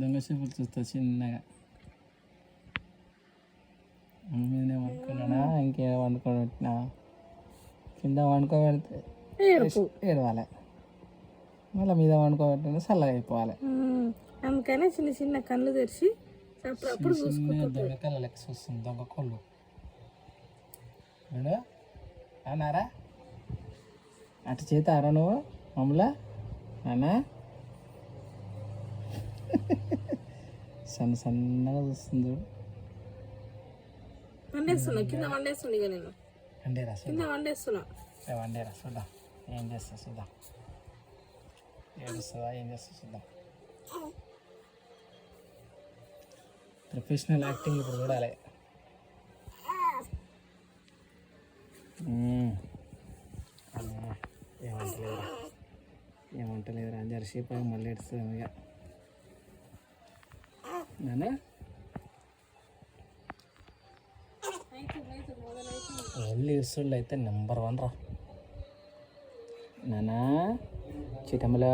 దొంగ చూపులు చూస్తా చిన్నగా. మీదనే వండుకున్నాడా ఇంకేం వండుకొని పెట్టినా? కింద వండుకోబెడితే ఏడవాలి. మళ్ళీ మీద వండుకోబెట్టిన చల్లగా అయిపోవాలి. అందుకనే చిన్న చిన్న కళ్ళు తెరిచి అప్పుడప్పుడు దొంగ కళ్ళ లెక్క చూస్తుంది దొంగ కొళ్ళు. అన్నారా? అటు చేత ఆరా నువ్వు? మమ్మల్ని అన్నా? సన్న సన్నగా చూస్తుంది వండేస్తున్నా కింద వండేస్తున్నా ఇక నేను. వండేరా కింద వండేస్తున్నా. వండేరా చూద్దాం ఏం చేస్తా చూద్దాం ఏడుస్తుందా ఏం చేస్తా చూద్దాం ప్రొఫెషనల్ యాక్టింగ్ ఇప్పుడు చూడాలి. ఏమంటలేదురా. ఏమంటలేదురా అని జరసేపు ఆగి మళ్ళీ ఏడుస్తుంది ఇక. నానా ఒళ్ళు ఇసుళ్ళు అయితే నెంబర్ వన్ రా. నానా చిటమలా.